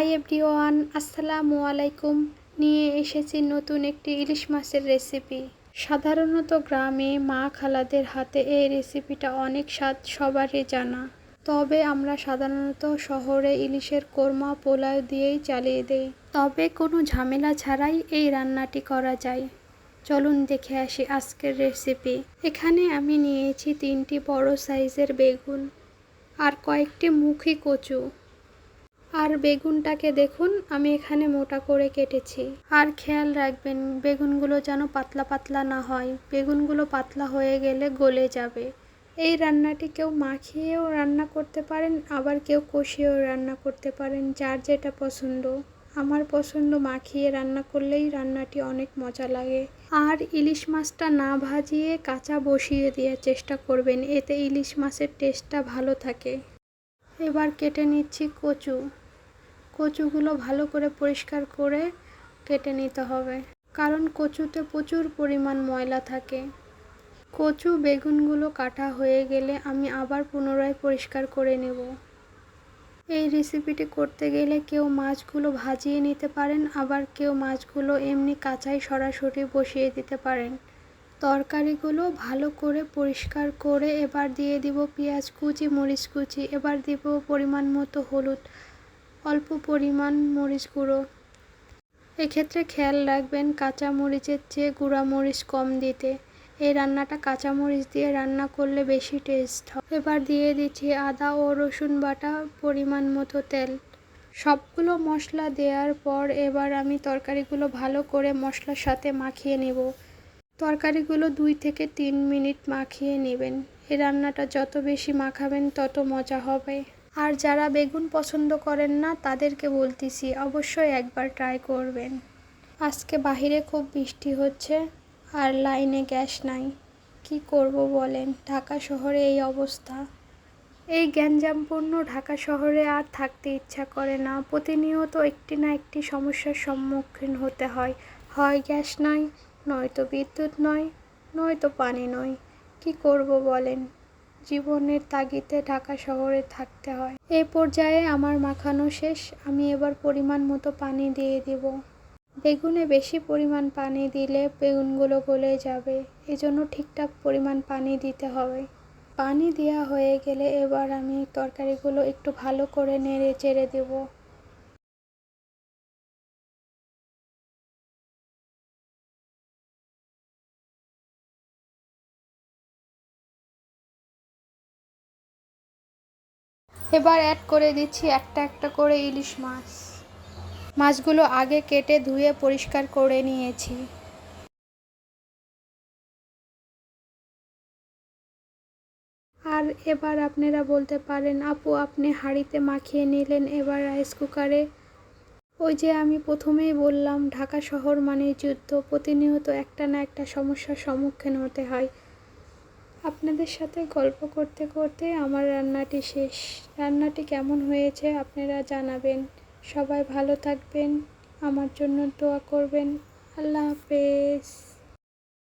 Hi everyone, আসসালামু আলাইকুম। নিয়ে এসেছি নতুন একটি ইলিশ মাছের রেসিপি। সাধারণত গ্রামে মা খালাদের হাতে এই রেসিপিটা অনেক স্বাদ, সবারই জানা। তবে আমরা সাধারণত শহরে ইলিশের কোরমা পোলাও দিয়েই চালিয়ে দেই। তবে কোনো ঝামেলা ছাড়াই এই রান্নাটি করা যায়। চলুন দেখে আসি আজকের রেসিপি। এখানে আমি নিয়েছি তিনটি বড় সাইজের বেগুন আর কয়েকটি মুখী কচু। আর বেগুনটাকে দেখুন, আমি এখানে মোটা করে কেটেছি। আর খেয়াল রাখবেন, বেগুনগুলো যেন পাতলা পাতলা না হয়। বেগুনগুলো পাতলা হয়ে গেলে গলে যাবে। এই রান্নাটি কেউ মাখিয়েও রান্না করতে পারেন, আবার কেউ কষিয়েও রান্না করতে পারেন, যার যেটা পছন্দ। আমার পছন্দ মাখিয়ে রান্না করলেই রান্নাটি অনেক মজা লাগে। আর ইলিশ মাছটা না ভাজিয়ে কাঁচা বসিয়ে দেওয়ার চেষ্টা করবেন, এতে ইলিশ মাছের টেস্টটা ভালো থাকে। এবার কেটে নিচ্ছি কচু। কচুগুলো ভালো করে পরিষ্কার করে কেটে নিতে হবে। কারণ কচুতে প্রচুর পরিমাণ ময়লা থাকে। কচু বেগুনগুলো কাটা হয়ে গেলে আমি আবার পুনরায় পরিষ্কার করে নেব। এই রেসিপিটি করতে গেলে কেউ মাছগুলো ভাজিয়ে নিতে পারেন, আবার কেউ মাছগুলো এমনি কাঁচাই সরাসরি বসিয়ে দিতে পারেন। তরকারিগুলো ভালো করে পরিষ্কার করে এবার দিয়ে দিব পেঁয়াজ কুচি, মরিচ কুচি, এবার দিব পরিমাণ মতো হলুদ অল্প পরিমাণ মরিচ গুঁড়ো। এক্ষেত্রে খেয়াল রাখবেন কাঁচা মরিচের চেয়ে গুঁড়া মরিচ কম দিতে। এই রান্নাটা কাঁচা মরিচ দিয়ে রান্না করলে বেশি টেস্ট হয়। এবার দিয়ে দিচ্ছি আদা ও রসুন বাটা পরিমাণ মতো তেল। সবগুলো মশলা দেওয়ার পর এবার আমি তরকারিগুলো ভালো করে মশলার সাথে মাখিয়ে নেব। তরকারিগুলো দুই থেকে তিন মিনিট মাখিয়ে নেবেন। এই রান্নাটা যত বেশি মাখাবেন তত মজা হবে। আর যারা বেগুন পছন্দ করেন না, তাদেরকে বলতেছি অবশ্যই একবার ট্রাই করবেন। আজকে বাহিরে খুব বৃষ্টি হচ্ছে আর লাইনে গ্যাস নাই। কি করব বলেন? ঢাকা শহরে এই অবস্থা। এই গ্যাঞ্জামপূর্ণ ঢাকা শহরে আর থাকতে ইচ্ছা করে না। প্রতিনিয়ত একটি না একটি সমস্যার সম্মুখীন হতে হয়। হয় গ্যাস নয় নয়তো বিদ্যুৎ নয়, নয়তো পানি নয়। কি করব বলেন? জীবনের তাগিতে ঢাকা শহরে থাকতে হয়। এ পর্যায়ে আমার মাখানো শেষ, আমি এবার পরিমাণ মতো পানি দিয়ে দিব। বেগুনে বেশি পরিমাণ পানি দিলে বেগুনগুলো গলে যাবে, এজন্য ঠিকঠাক পরিমাণ পানি দিতে হবে। পানি দেওয়া হয়ে গেলে এবার আমি তরকারিগুলো একটু ভালো করে নেড়ে চেড়ে দেবো। এবার অ্যাড করে দিচ্ছি একটা একটা করে ইলিশ মাছ। মাছগুলো আগে কেটে ধুয়ে পরিষ্কার করে নিয়েছি। আর এবার আপনারা বলতে পারেন, আপু, আপনি হাঁড়িতে মাখিয়ে নিলেন এবার রাইস কুকারে ওই যে আমি প্রথমেই বললাম, ঢাকা শহর মানে যুদ্ধ। প্রতিনিয়ত একটা না একটা সমস্যার সম্মুখীন হতে হয়। আপনাদের সাথে গল্প করতে করতে আমার রান্নাটি শেষ। রান্নাটি কেমন হয়েছে আপনারা জানাবেন। সবাই ভালো থাকবেন। আমার জন্য দোয়া করবেন। আল্লাহ হাফেজ।